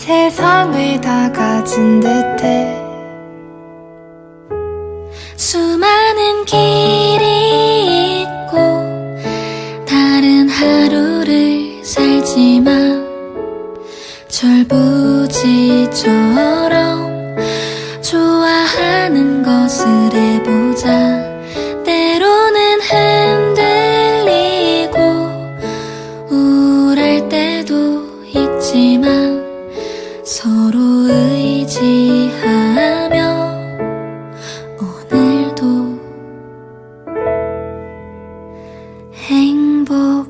세상을 다 가진 듯해 행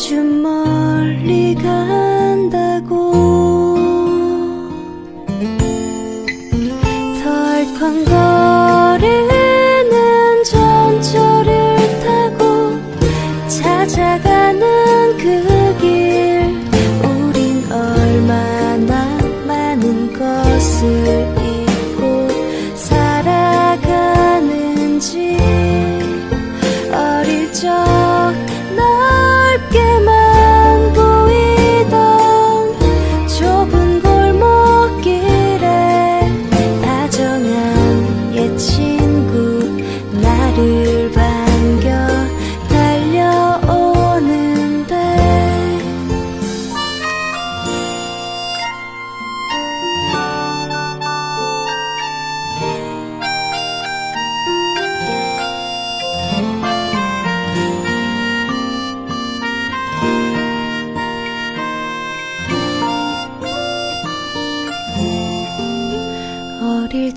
아주 멀리 간다고. 덜컹거리는 전철을 타고 찾아가는 그 길. 우린 얼마나 많은 것을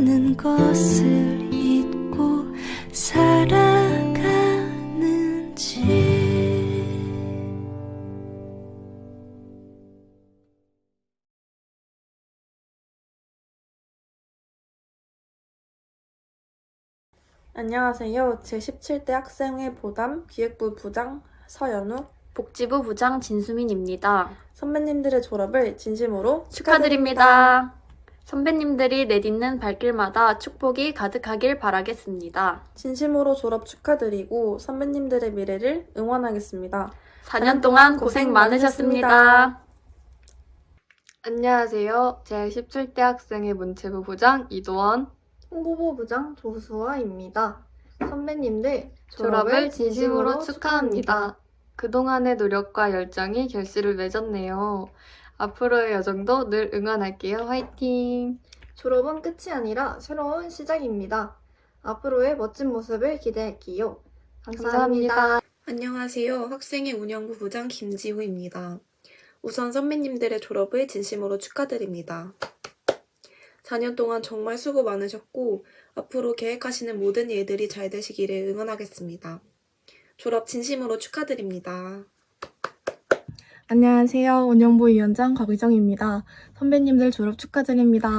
많은 것을 잊고 살아가는지 안녕하세요. 제17대 학생회 보담 기획부 부장 서연우 복지부 부장 진수민입니다. 선배님들의 졸업을 진심으로 축하드립니다. 축하드립니다. 선배님들이 내딛는 발길마다 축복이 가득하길 바라겠습니다. 진심으로 졸업 축하드리고 선배님들의 미래를 응원하겠습니다. 4년 동안 고생 많으셨습니다. 안녕하세요. 제17대 학생회 문체부 부장 이도원. 홍보부 부장 조수아입니다. 선배님들 졸업을 진심으로 축하합니다. 그동안의 노력과 열정이 결실을 맺었네요. 앞으로의 여정도 늘 응원할게요. 화이팅! 졸업은 끝이 아니라 새로운 시작입니다. 앞으로의 멋진 모습을 기대할게요. 감사합니다. 감사합니다. 안녕하세요. 학생회 운영부 부장 김지우입니다. 우선 선배님들의 졸업을 진심으로 축하드립니다. 4년 동안 정말 수고 많으셨고, 앞으로 계획하시는 모든 일들이 잘 되시기를 응원하겠습니다. 졸업 진심으로 축하드립니다. 안녕하세요. 운영부 위원장 곽의정입니다. 선배님들 졸업 축하드립니다.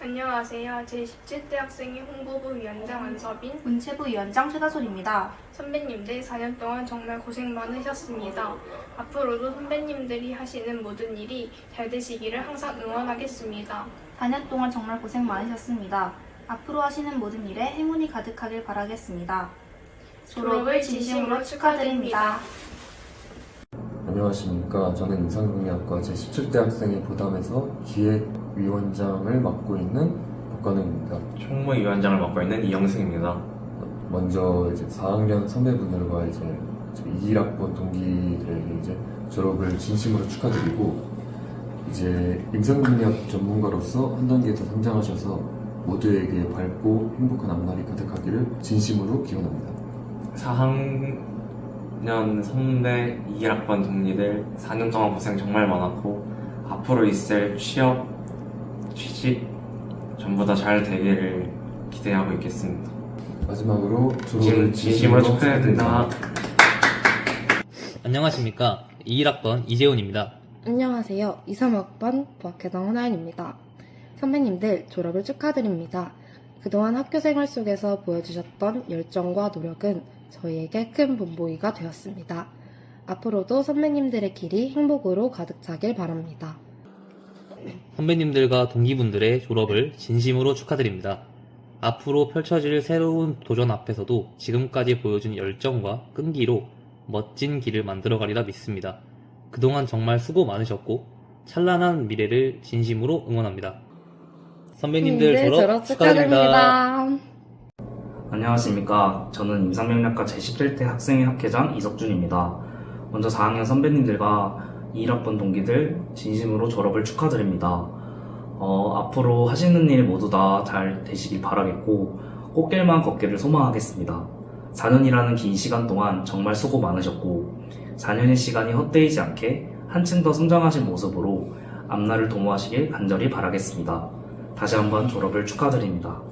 안녕하세요. 제17대 학생회 홍보부 위원장 안서빈, 문체부 위원장 최다솔입니다. 선배님들 4년 동안 정말 고생 많으셨습니다. 앞으로도 선배님들이 하시는 모든 일이 잘 되시기를 항상 응원하겠습니다. 4년 동안 정말 고생 많으셨습니다. 앞으로 하시는 모든 일에 행운이 가득하길 바라겠습니다. 졸업을 진심으로 축하드립니다. 안녕하십니까. 저는 인상공학과 제17대 학생회 보담에서 기획위원장을 맡고 있는 박관우입니다. 총무위원장을 맡고 있는 이영승입니다. 먼저 이제 4학년 선배분들과 이제 21학번 동기들에게 이제 졸업을 진심으로 축하드리고 이제 임상공학 전문가로서 한 단계 더 성장하셔서 모두에게 밝고 행복한 앞날이 가득하기를 진심으로 기원합니다. 4학 년 선배 21학번 동기들 4년 동안 고생 정말 많았고 앞으로 있을 취업, 취직 전부 다 잘 되기를 기대하고 있겠습니다. 마지막으로 진, 졸업을 진심으로 축하드립니다. 안녕하십니까. 21학번 이재훈입니다. 안녕하세요. 2, 3학번 부학회장 허나연입니다. 선배님들 졸업을 축하드립니다. 그동안 학교 생활 속에서 보여주셨던 열정과 노력은 저희에게 큰 본보기가 되었습니다. 앞으로도 선배님들의 길이 행복으로 가득 차길 바랍니다. 선배님들과 동기분들의 졸업을 진심으로 축하드립니다. 앞으로 펼쳐질 새로운 도전 앞에서도 지금까지 보여준 열정과 끈기로 멋진 길을 만들어가리라 믿습니다. 그동안 정말 수고 많으셨고 찬란한 미래를 진심으로 응원합니다. 선배님들 네, 졸업 축하드립니다. 안녕하십니까. 저는 임상명략과 제17대 학생회 학회장 이석준입니다. 먼저 4학년 선배님들과 21학번 동기들 진심으로 졸업을 축하드립니다. 어, 앞으로 하시는 일 모두 다 잘 되시길 바라겠고 꽃길만 걷기를 소망하겠습니다. 4년이라는 긴 시간 동안 정말 수고 많으셨고 4년의 시간이 헛되이지 않게 한층 더 성장하신 모습으로 앞날을 도모하시길 간절히 바라겠습니다. 다시 한번 졸업을 축하드립니다.